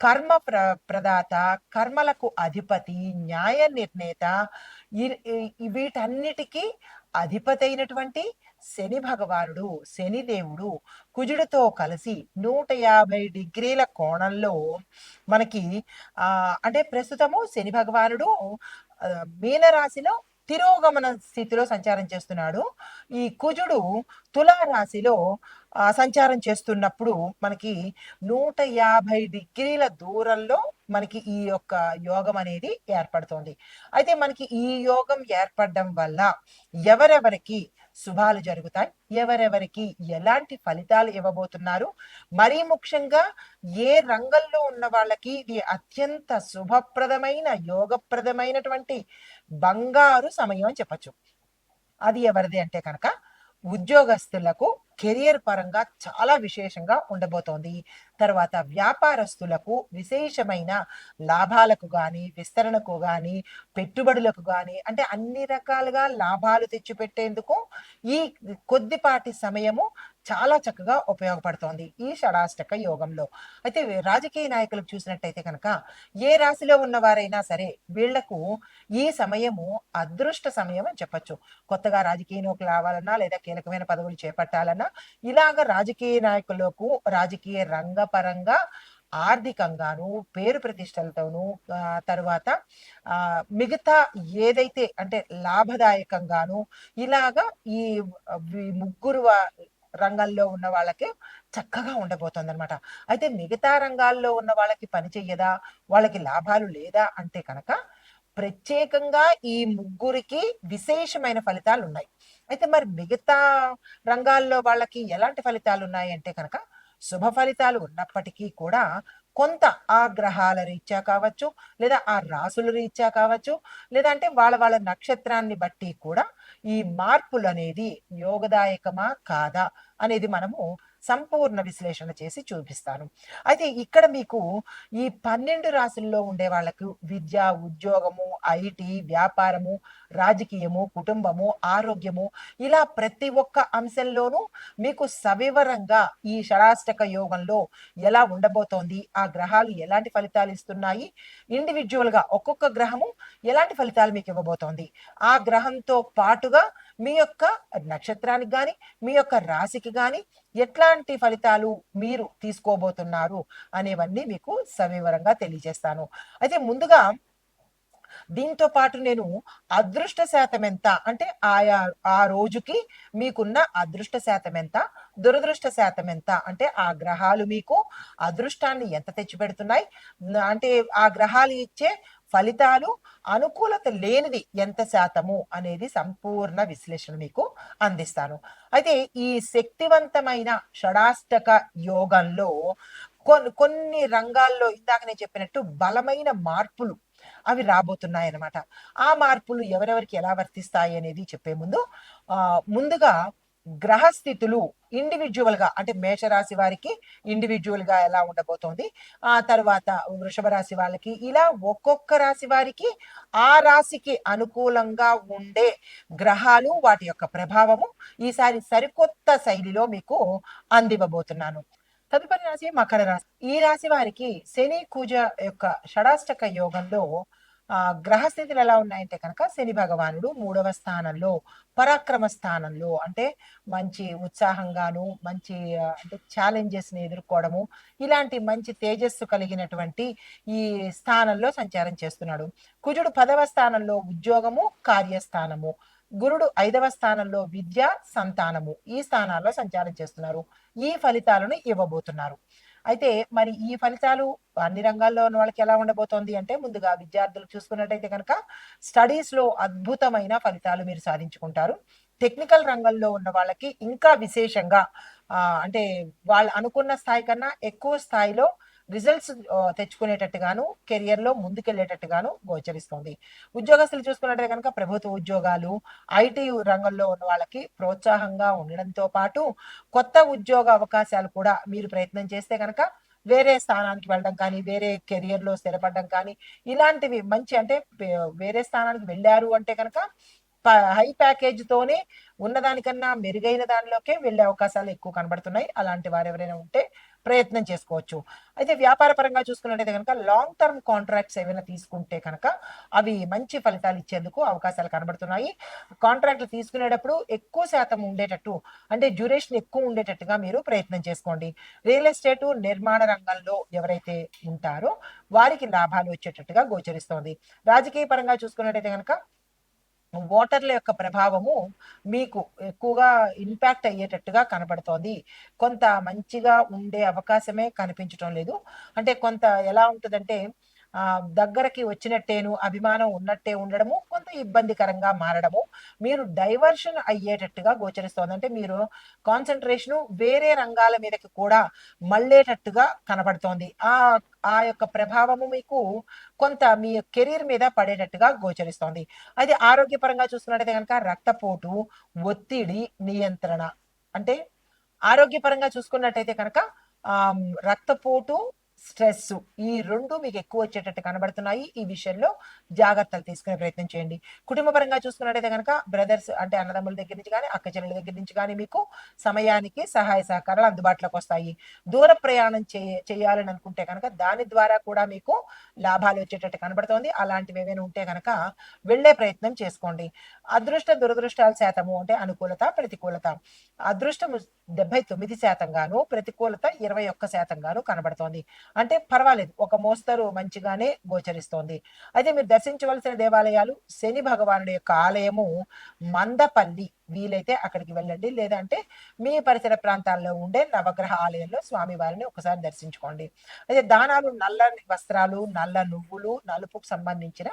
కర్మ ప్ర ప్రదాత కర్మలకు అధిపతి న్యాయ నిర్ణేత వీటన్నిటికీ అధిపతి అయినటువంటి శని భగవానుడు శనిదేవుడు కుజుడితో కలిసి నూట యాభై డిగ్రీల కోణంలో మనకి ఆ అంటే ప్రస్తుతము శని భగవానుడు మీనరాశిలో తిరోగమన స్థితిలో సంచారం చేస్తున్నాడు. ఈ కుజుడు తులా రాశిలో సంచారం చేస్తున్నప్పుడు మనకి నూట యాభై డిగ్రీల దూరంలో మనకి ఈ యొక్క యోగం అనేది ఏర్పడుతోంది. అయితే మనకి ఈ యోగం ఏర్పడడం వల్ల ఎవరెవరికి శుభాలు జరుగుతాయి. ఎవరెవరికి ఎలాంటి ఫలితాలు ఇవ్వబోతున్నారు? మరీ ముఖ్యంగా ఏ రంగంలో ఉన్న వాళ్ళకి ఇది అత్యంత శుభప్రదమైన యోగప్రదమైనటువంటి బంగారు సమయం అని చెప్పచ్చు. అది ఎవరిది అంటే కనుక ఉద్యోగస్తులకు కెరియర్ పరంగా చాలా విశేషంగా ఉండబోతోంది. తర్వాత వ్యాపారస్తులకు విశేషమైన లాభాలకు కానీ విస్తరణకు కానీ పెట్టుబడులకు కానీ అంటే అన్ని రకాలుగా లాభాలు తెచ్చిపెట్టేందుకు ఈ కొద్దిపాటి సమయము చాలా చక్కగా ఉపయోగపడుతోంది ఈ షడాష్టక యోగంలో. అయితే రాజకీయ నాయకులకు చూసినట్టయితే కనుక ఏ రాశిలో ఉన్నవారైనా సరే వీళ్ళకు ఈ సమయము అదృష్ట సమయం అని చెప్పచ్చు. కొత్తగా నౌకలు రావాలన్నా లేదా కీలకమైన పదవులు చేపట్టాలన్నా ఇలాగ రాజకీయ నాయకులకు రాజకీయ రంగపరంగా ఆర్థికంగాను పేరు ప్రతిష్టలతోనూ తరువాత తర్వాత మిగతా ఏదైతే అంటే లాభదాయకంగాను ఇలాగా ఈ ముగ్గురు రంగాల్లో ఉన్న వాళ్ళకి చక్కగా ఉండబోతుంది అనమాట అయితే మిగతా రంగాల్లో ఉన్న వాళ్ళకి పని చెయ్యదా? వాళ్ళకి లాభాలు లేదా? అంటే కనుక ప్రత్యేకంగా ఈ ముగ్గురికి విశేషమైన ఫలితాలు ఉన్నాయి అయితే మరి మిగతా రంగాల్లో వాళ్ళకి ఎలాంటి ఫలితాలు ఉన్నాయి అంటే కనుక శుభ ఫలితాలు ఉన్నప్పటికీ కూడా కొంత ఆ గ్రహాల రీత్యా కావచ్చు లేదా ఆ రాసుల రీత్యా కావచ్చు లేదా అంటే వాళ్ళ వాళ్ళ నక్షత్రాన్ని బట్టి కూడా ఈ మార్పులు అనేది యోగదాయకమా కాదా అనేది మనము సంపూర్ణ విశ్లేషణ చేసి చూపిస్తాను. అయితే ఇక్కడ మీకు ఈ పన్నెండు రాశుల్లో ఉండే వాళ్ళకు విద్య ఉద్యోగము ఐటీ వ్యాపారము రాజకీయము కుటుంబము ఆరోగ్యము ఇలా ప్రతి ఒక్క అంశంలోనూ మీకు సవివరంగా ఈ షడాష్టక యోగంలో ఎలా ఉండబోతోంది ఆ గ్రహాలు ఎలాంటి ఫలితాలు ఇస్తున్నాయి ఇండివిజువల్గా ఒక్కొక్క గ్రహము ఎలాంటి ఫలితాలు మీకు ఇవ్వబోతోంది ఆ గ్రహంతో పాటుగా మీ యొక్క నక్షత్రానికి కానీ మీ యొక్క రాశికి కానీ ఎట్లాంటి ఫలితాలు మీరు తీసుకోబోతున్నారు అనేవన్నీ మీకు సవివరంగా తెలియజేస్తాను. అయితే ముందుగా దీంతో పాటు నేను అదృష్ట శాతం ఎంత అంటే ఆయా ఆ రోజుకి మీకున్న అదృష్ట శాతం ఎంత దురదృష్ట శాతం ఎంత అంటే ఆ గ్రహాలు మీకు అదృష్టాన్ని ఎంత తెచ్చిపెడుతున్నాయి? అంటే ఆ గ్రహాలు ఇచ్చే ఫలితాలు అనుకూలత లేనిది ఎంత శాతము అనేది సంపూర్ణ విశ్లేషణ మీకు అందిస్తాను. అయితే ఈ శక్తివంతమైన షడాష్టక యోగంలో కొన్ని కొన్ని రంగాల్లో ఇందాక నేను చెప్పినట్టు బలమైన మార్పులు అవి రాబోతున్నాయి అన్నమాట ఆ మార్పులు ఎవరెవరికి ఎలా వర్తిస్తాయి అనేది చెప్పే ముందు ఆ ముందుగా గ్రహస్థితులు ఇండివిజువల్గా అంటే మేషరాశి వారికి ఇండివిజువల్గా ఎలా ఉండబోతోంది ఆ తర్వాత వృషభ రాశి వాళ్ళకి ఇలా ఒక్కొక్క రాశి వారికి ఆ రాశికి అనుకూలంగా ఉండే గ్రహాలు వాటి యొక్క ప్రభావము ఈసారి సరికొత్త శైలిలో మీకు అందివ్వబోతున్నాను. తదుపరి రాశి మకర రాశి. ఈ రాశి వారికి శని కూజ యొక్క షడాష్టక యోగంలో గ్రహస్థితులు ఎలా ఉన్నాయంటే కనుక శని భగవానుడు మూడవ స్థానంలో పరాక్రమ స్థానంలో అంటే మంచి ఉత్సాహంగాను మంచి అంటే ఛాలెంజెస్ని ఎదుర్కోవడము ఇలాంటి మంచి తేజస్సు కలిగినటువంటి ఈ స్థానంలో సంచారం చేస్తున్నాడు. కుజుడు పదవ స్థానంలో ఉద్యోగము కార్యస్థానము. గురుడు ఐదవ స్థానంలో విద్య సంతానము. ఈ స్థానాల్లో సంచారం చేస్తున్నారు. ఈ ఫలితాలను ఇవ్వబోతున్నారు. అయితే మరి ఈ ఫలితాలు అన్ని రంగాల్లో ఉన్న వాళ్ళకి ఎలా ఉండబోతోంది అంటే ముందుగా విద్యార్థులు చూసుకున్నట్టయితే కనుక స్టడీస్లో అద్భుతమైన ఫలితాలు మీరు సాధించుకుంటారు. టెక్నికల్ రంగంలో ఉన్న వాళ్ళకి ఇంకా విశేషంగా అంటే వాళ్ళు అనుకున్న స్థాయి కన్నా ఎక్కువ స్థాయిలో రిజల్ట్స్ తెచ్చుకునేటట్టుగాను కెరియర్లో ముందుకెళ్ళేటట్టుగాను గోచరిస్తోంది. ఉద్యోగస్తులు చూసుకున్నట్టే కనుక ప్రభుత్వ ఉద్యోగాలు ఐటీ రంగంలో ఉన్న వాళ్ళకి ప్రోత్సాహంగా ఉండడంతో పాటు కొత్త ఉద్యోగ అవకాశాలు కూడా మీరు ప్రయత్నం చేస్తే కనుక వేరే స్థానానికి వెళ్ళడం కానీ వేరే కెరియర్లో స్థిరపడడం కానీ ఇలాంటివి మంచి అంటే వేరే స్థానానికి వెళ్ళారు అంటే కనుక హై ప్యాకేజ్ తోనే ఉన్నదానికన్నా మెరుగైన దానిలోకే వెళ్ళే అవకాశాలు ఎక్కువ కనబడుతున్నాయి. అలాంటి వారు ఎవరైనా ఉంటే ప్రయత్నం చేసుకోవచ్చు. అయితే వ్యాపార పరంగా చూసుకున్నట్టయితే కనుక లాంగ్ టర్మ్ కాంట్రాక్ట్స్ ఏమైనా తీసుకుంటే కనుక అవి మంచి ఫలితాలు ఇచ్చేందుకు అవకాశాలు కనబడుతున్నాయి. కాంట్రాక్ట్లు తీసుకునేటప్పుడు ఎక్కువ శాతం ఉండేటట్టు అంటే డ్యూరేషన్ ఎక్కువ ఉండేటట్టుగా మీరు ప్రయత్నం చేసుకోండి. రియల్ ఎస్టేట్ నిర్మాణ రంగంలో ఎవరైతే ఉంటారో వారికి లాభాలు వచ్చేటట్టుగా గోచరిస్తోంది. రాజకీయ పరంగా చూసుకున్నట్టయితే కనుక ఓటర్ల యొక్క ప్రభావము మీకు ఎక్కువగా ఇంపాక్ట్ అయ్యేటట్టుగా కనబడుతోంది. కొంత మంచిగా ఉండే అవకాశమే కనిపించడం లేదు. అంటే కొంత ఎలా ఉంటుందంటే దగ్గరకి వచ్చినట్టేను అభిమానం ఉన్నట్టే ఉండడము కొంత ఇబ్బందికరంగా మారడము మీరు డైవర్షన్ అయ్యేటట్టుగా గోచరిస్తోంది అంటే మీరు కాన్సన్ట్రేషన్ వేరే రంగాల మీదకి కూడా మళ్ళేటట్టుగా కనబడుతోంది. ఆ ఆ యొక్క ప్రభావము మీకు కొంత మీ కెరీర్ మీద పడేటట్టుగా గోచరిస్తోంది. అది ఆరోగ్యపరంగా చూసుకున్నట్టయితే కనుక రక్తపోటు ఒత్తిడి నియంత్రణ అంటే ఆరోగ్యపరంగా చూసుకున్నట్టయితే కనుక రక్తపోటు స్ట్రెస్ ఈ రెండు మీకు ఎక్కువ వచ్చేటట్టు కనబడుతున్నాయి. ఈ విషయంలో జాగ్రత్తలు తీసుకునే ప్రయత్నం చేయండి. కుటుంబ పరంగా చూసుకున్నట్టయితే కనుక బ్రదర్స్ అంటే అన్నదమ్ముల దగ్గర నుంచి కానీ అక్క చెల్లెల దగ్గర నుంచి కానీ మీకు సమయానికి సహాయ సహకారాలు అందుబాటులోకి వస్తాయి. దూర ప్రయాణం చేయ చేయాలని అనుకుంటే కనుక దాని ద్వారా కూడా మీకు లాభాలు వచ్చేటట్టు కనబడుతోంది. అలాంటివి ఏమైనా ఉంటే కనుక వెళ్ళే ప్రయత్నం చేసుకోండి. అదృష్ట దురదృష్టాల శాతము అంటే అనుకూలత ప్రతికూలత. అదృష్టం డెబ్బై తొమ్మిది శాతంగాను ప్రతికూలత ఇరవై ఒక్క శాతంగాను కనబడుతోంది. అంటే పర్వాలేదు ఒక మోస్తరు మంచిగానే గోచరిస్తోంది. అయితే మీరు దర్శించవలసిన దేవాలయాలు శని భగవానుడి యొక్క ఆలయము మందపల్లి వీలైతే అక్కడికి వెళ్ళండి. లేదంటే మీ పరిసర ప్రాంతాల్లో ఉండే నవగ్రహ ఆలయంలో స్వామివారిని ఒకసారి దర్శించుకోండి. అయితే దానాలు నల్ల వస్త్రాలు నల్ల నువ్వులు నలుపుకు సంబంధించిన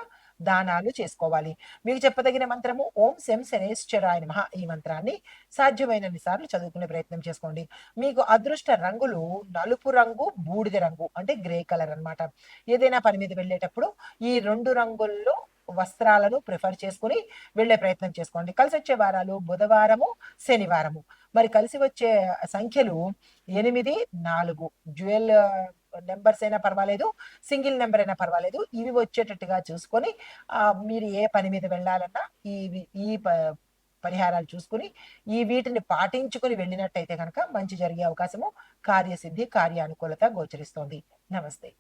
దానాలు చేసుకోవాలి. మీకు చెప్పదగిన మంత్రము ఓం శం శనేశ్వరాయ మహా ఈ మంత్రాన్ని సాధ్యమైనన్ని సార్లు చదువుకునే ప్రయత్నం చేసుకోండి. మీకు అదృష్ట రంగులు నలుపు రంగు బూడిద రంగు అంటే గ్రే కలర్ అనమాట ఏదైనా పని మీద వెళ్ళేటప్పుడు ఈ రెండు రంగుల్లో వస్త్రాలను ప్రిఫర్ చేసుకుని వెళ్ళే ప్రయత్నం చేసుకోండి. కలిసి వచ్చే వారాలు బుధవారము శనివారము. మరి కలిసి వచ్చే సంఖ్యలు ఎనిమిది నాలుగు. జ్యువెల్ నెంబర్స్ అయినా పర్వాలేదు సింగిల్ నెంబర్ అయినా పర్వాలేదు. ఇవి వచ్చేటట్టుగా చూసుకొని మీరు ఏ పని మీద వెళ్ళాలన్నా ఈ ఈ ప- పరిహారాలు చూసుకుని ఈ వీటిని పాటించుకుని వెళ్ళినట్టయితే కనుక మంచి జరిగే అవకాశము కార్యసిద్ధి కార్యానుకూలత గోచరిస్తోంది. నమస్తే.